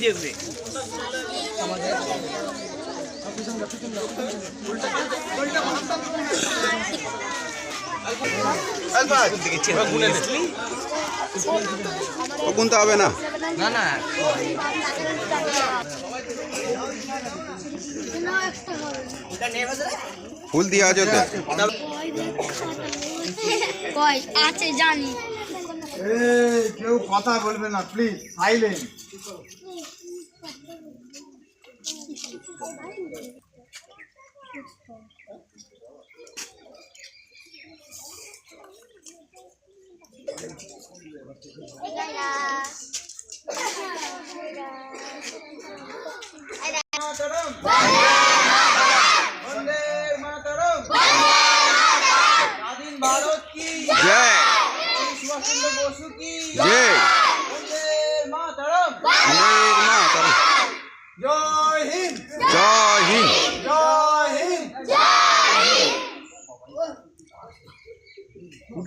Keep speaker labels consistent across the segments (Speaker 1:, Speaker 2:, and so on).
Speaker 1: দেখবে
Speaker 2: ও গুনতে হবে না।
Speaker 1: না না।
Speaker 2: ফুল দিয়ে আছে
Speaker 3: কয় আছে জানি।
Speaker 4: এই কেউ কথা বলবে না প্লিজ সাইলেন্ট বন্দে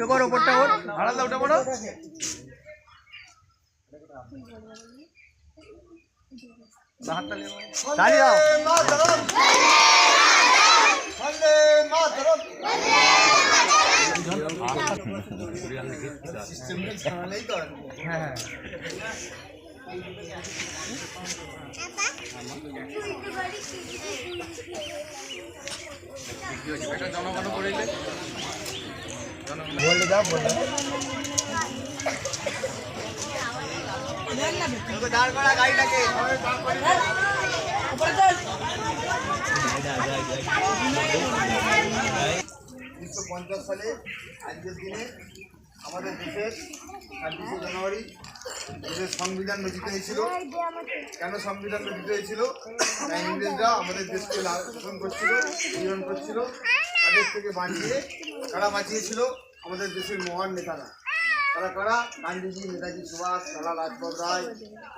Speaker 4: উঠে পড়ো ওপরটা ওর। ভাড়া উঠে পড়ো তালি দাও। বন্দে মাতরম হ্যাঁ বলে দাও বলে উনিশশো পঞ্চাশ সালে, আজকের দিনে আমাদের দেশের ছাব্বিশে জানুয়ারি দেশের সংবিধান রচিত হয়েছিল। কেন সংবিধান রচিত হয়েছিল? ইংরেজরা আমাদের দেশকে লা- শাসন করছিল নিয়ন্ত্রণ করছিল, তাদের থেকে বাঁচিয়ে, তারা বাঁচিয়েছিল। আমাদের দেশের মহান নেতারা। তারা কারা? গান্ধীজি নেতাজি সুভাষ লালা লাজপত রায়।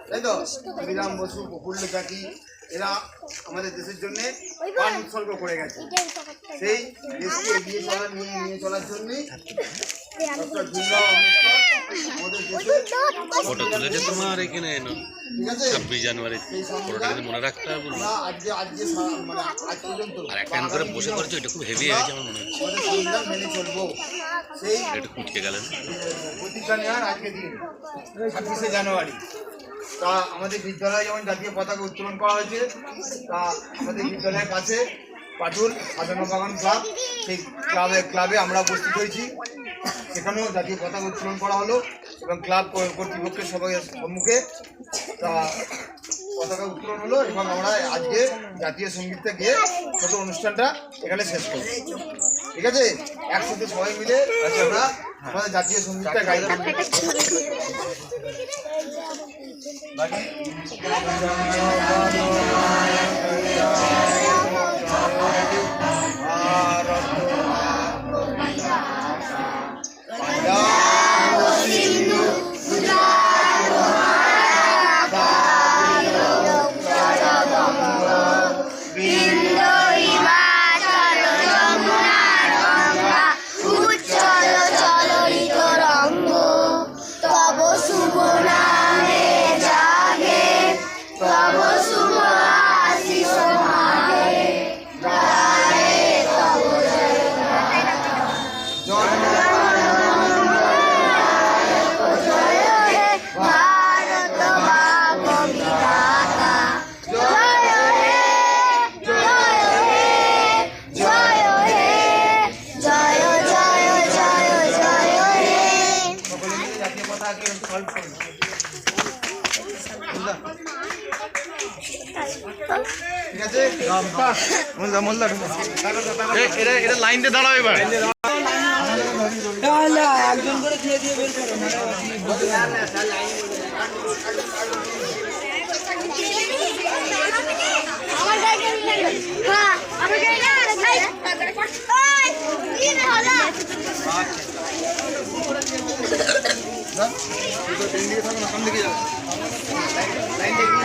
Speaker 4: তাই তো? শ্রীরাম বসু প্রফুল্ল চাকি এরা আমাদের দেশের জন্য প্রাণ উৎসর্গ করে গেছে। সেই দেশকে এগিয়ে চলার নিয়ে নিয়ে চলার জন্যই ডক্টর ভীমরাও আমাদের দেশের
Speaker 5: ফটো তুলেছে তোমার এখানে ছাব্বিশ জানুয়ারি ফটোটা কিন্তু মনে রাখতে হবে
Speaker 4: আজকে আজকে মানে
Speaker 5: আর একটা করে বসে করেছ এটা খুব হেভি হয়েছে আমার মনে হচ্ছে। একটু কুটকে গেলেন
Speaker 4: ছাব্বিশে জানুয়ারি। তা আমাদের বিদ্যালয়ে যেমন জাতীয় পতাকা উত্তোলন করা হয়েছে, তা আমাদের বিদ্যালয়ের কাছে পাটুল সাজানো বাগান ক্লাব, সেই ক্লাবে ক্লাবে আমরা উপস্থিত হয়েছি। সেখানেও জাতীয় পতাকা উত্তোলন করা হলো এবং ক্লাব কর্তৃপক্ষের সবাই সম্মুখে, তা পতাকা উত্তোলন হলো এবং আমরা আজকে জাতীয় সঙ্গীতটা গিয়ে, ছোট অনুষ্ঠানটা এখানে শেষ করব। ঠিক আছে? একসাথে সবাই মিলে আমরা আমাদের জাতীয় সঙ্গীতটা গাইব
Speaker 3: উচ্চল
Speaker 1: এটা লাইন দিয়ে দাঁড়াও এবার
Speaker 3: আমার গাড়ি হ্যাঁ আমার গাড়ি না ভাই ওই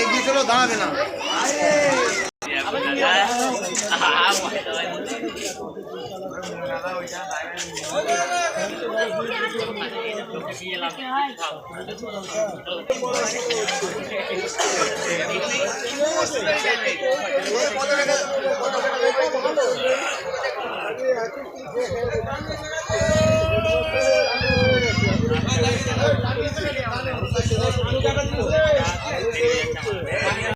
Speaker 4: এগিয়েছিল দাঁড়াবে না Thank you.